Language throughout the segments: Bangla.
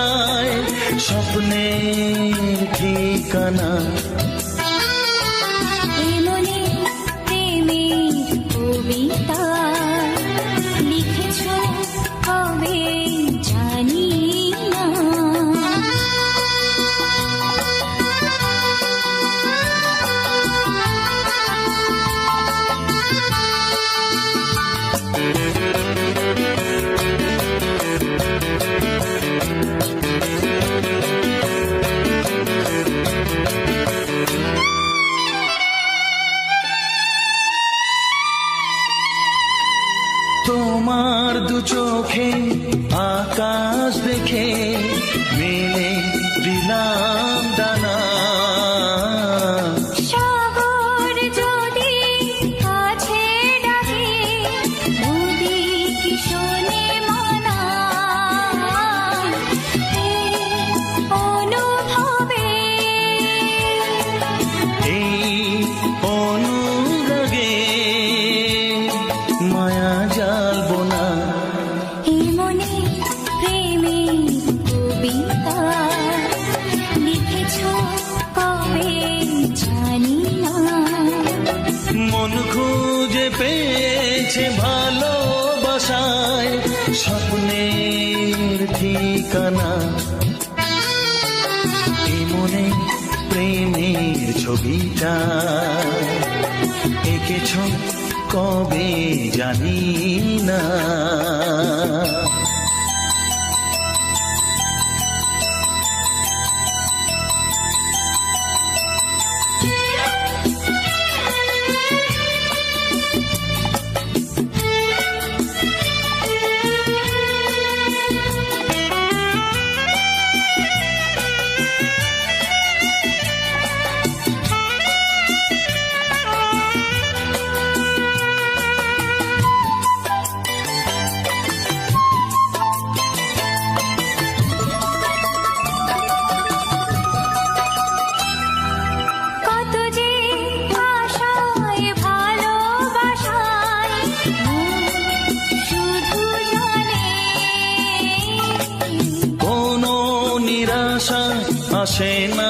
যায় স্বপ্নের ঠিকানা। রেখে মেলে দিলাম ঠিকানা। মনে প্রেমের ছবিটা এঁকেছ কবে জানি না। আসে না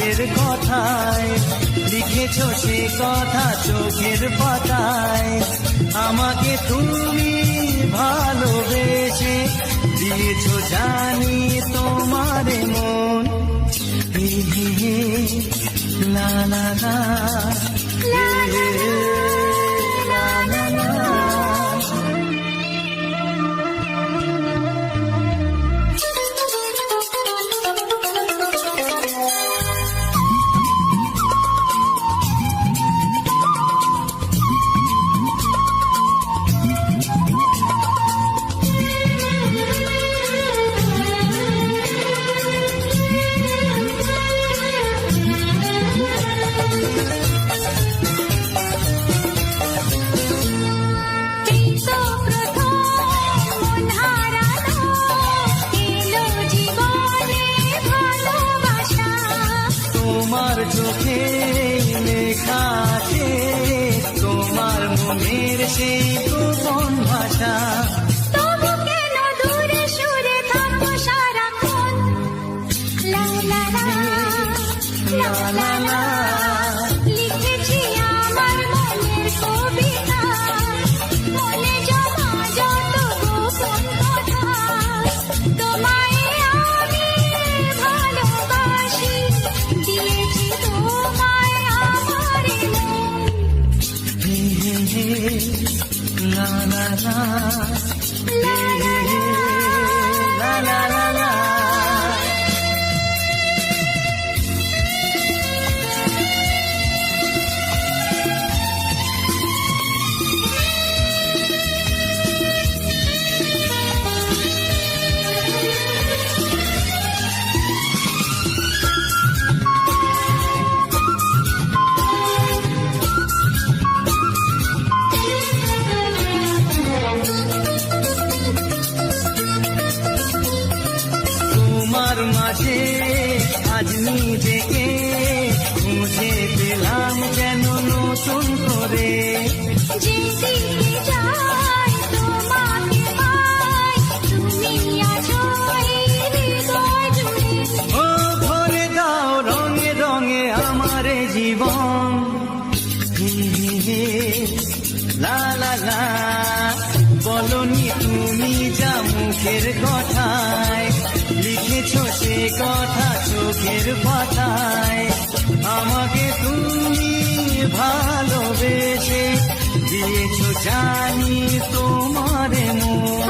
রাতের কথায়, লিখেছ সে কথা চোখের পাতায়। আমাকে তুমি ভালোবেসে দিয়েছ জানি তোমার মন। লা না লা time. লা লা লা বলনি তুমি যা মুখের কথায়। লিখেছ সে কথা চোখের পাতায়। আমাকে তুমি ভালোবেসে দিয়েছ জানি তোমার মন।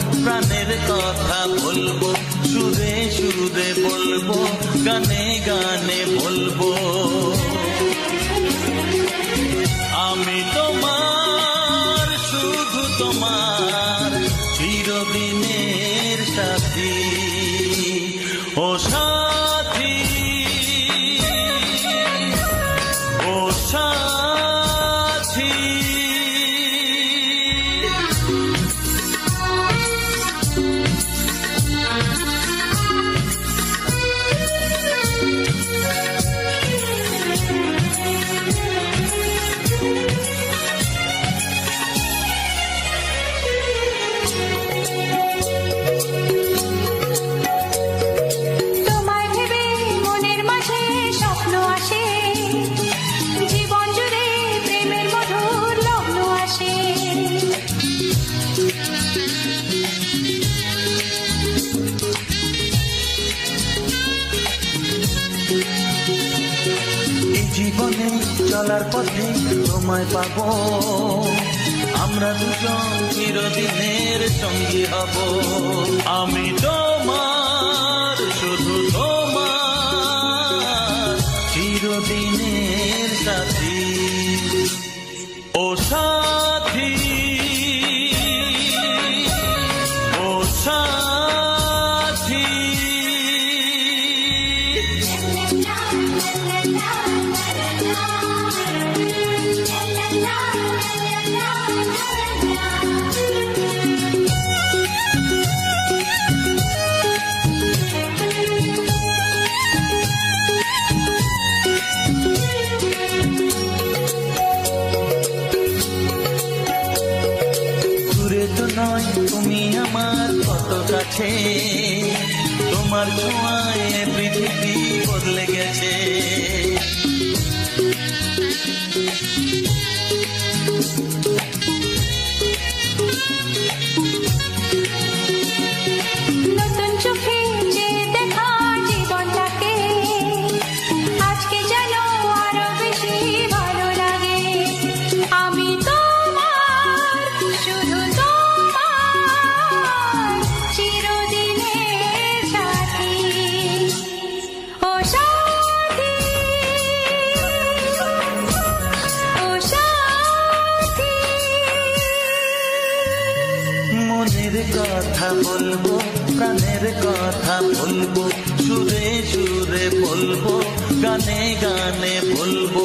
我唱 জীবনে চলার পথে তোমায় পাব। আমরা দুজন চিরদিনের সঙ্গী হব। আমি তোমার শুধু কাছে তোমার ছোঁয়া মায়ের কথা বলব সুরে সুরে বলব গানে গানে বলব।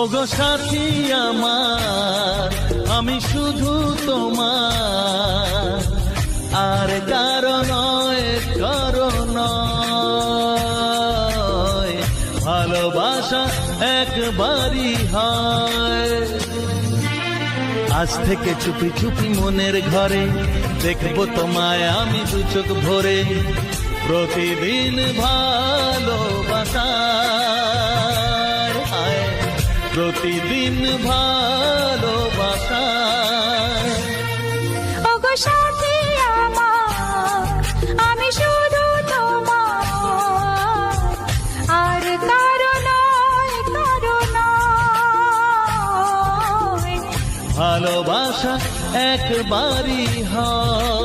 ওগো সাথী আমার, আমি শুধু তোমার। আর কারণ করণ ভালোবাসা একবারই হয়। আজ থেকে চুপি চুপি মনের ঘরে দেখব তোমায় আমি দু চোখ ভরে। প্রতিদিন ভালোবাসা। প্রতিদিন ভালোবাসার ওগো সাথী আমার আমি শুধু তোমার। আর ভালোবাসা একবারই হয়।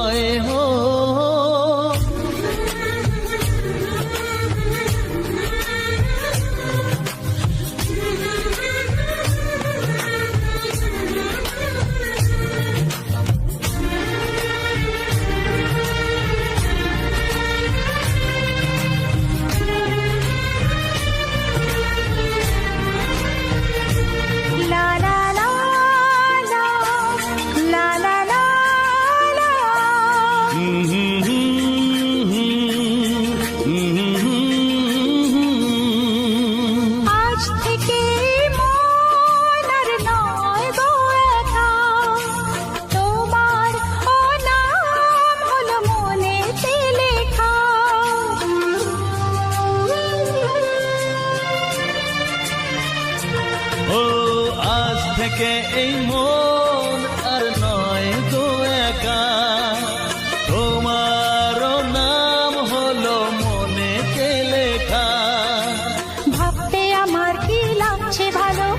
আমার কি লাগছে ভালো?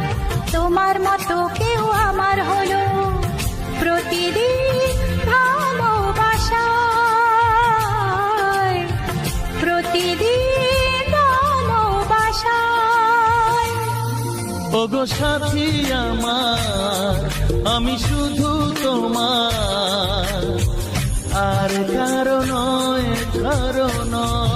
তোমার মতো কেউ আমার হলো। প্রতিদিন ভালোবাসায়। প্রতিদিন ওগো সাথী আমার, আমি শুধু তোমার। আর কারণ নয়।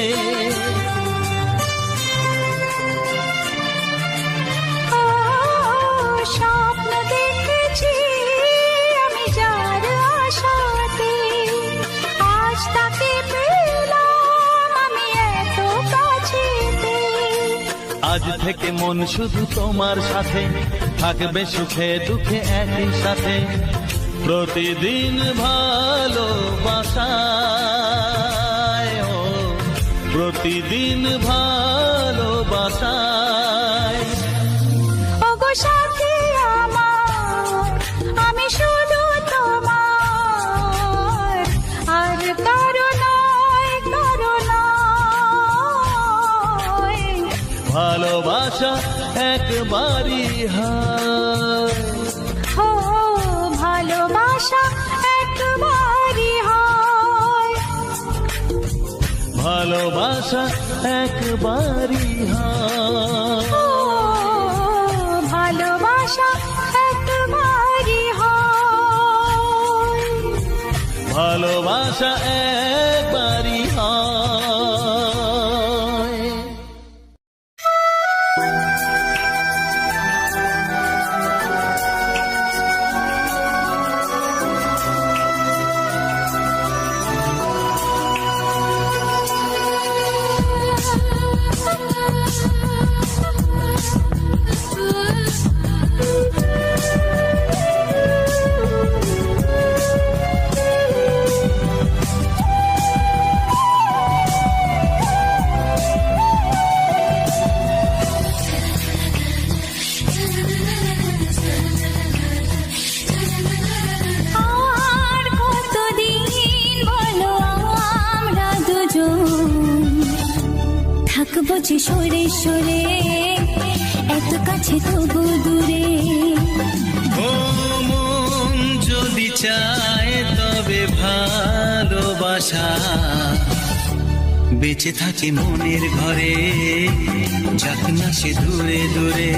আজ থেকে মন শুধু তোমার সাথে। থাকবে সুখে দুঃখে একই সাথে। প্রতিদিন ভালোবাসায় প্রতিদিন ভালোবাসায় হয় ও ভালোবাসা একবারই হয়। ভালোবাসা একবারই হয় ভালোবাসা একবারই হয়। ভালোবাসা একবারই বেঁচে থাকে মনের ঘরে। যাক না সে দূরে দূরে।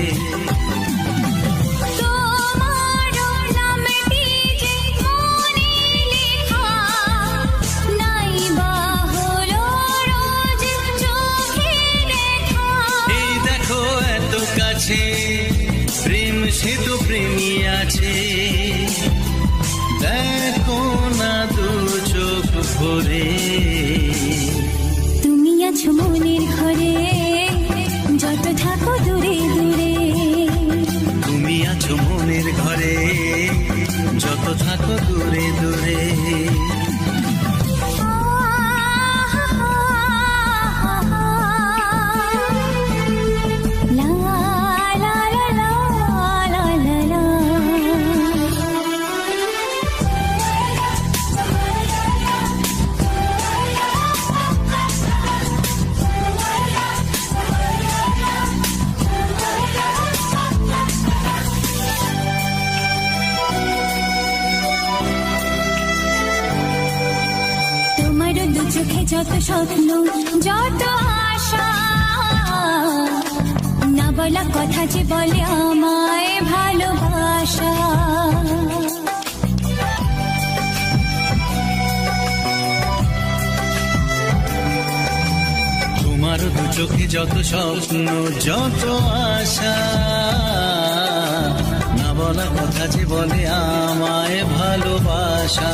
মনের ঘরে যত থাকো দূরে দূরে। তুমি আছো মনের ঘরে যত থাকো দূরে দূরে। স্বপ্ন, যত আশা, না বলা কথা যে বলে আমায় ভালোবাসা। তোমার দু চোখে যত স্বপ্ন, যত আশা, না বলা কথা যে বলে আমায় ভালোবাসা।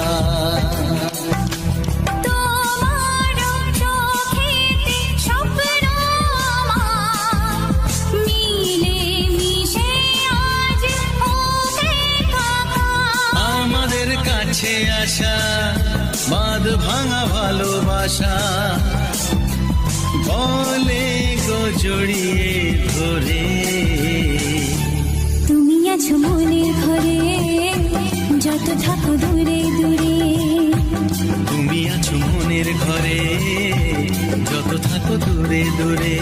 ভালোবাসা। বলে গো জড়িয়ে ধরে। তুমি আছো মনের ঘরে যত থাকো দূরে দূরে। তুমি আছো মনের ঘরে যত থাকো দূরে দূরে।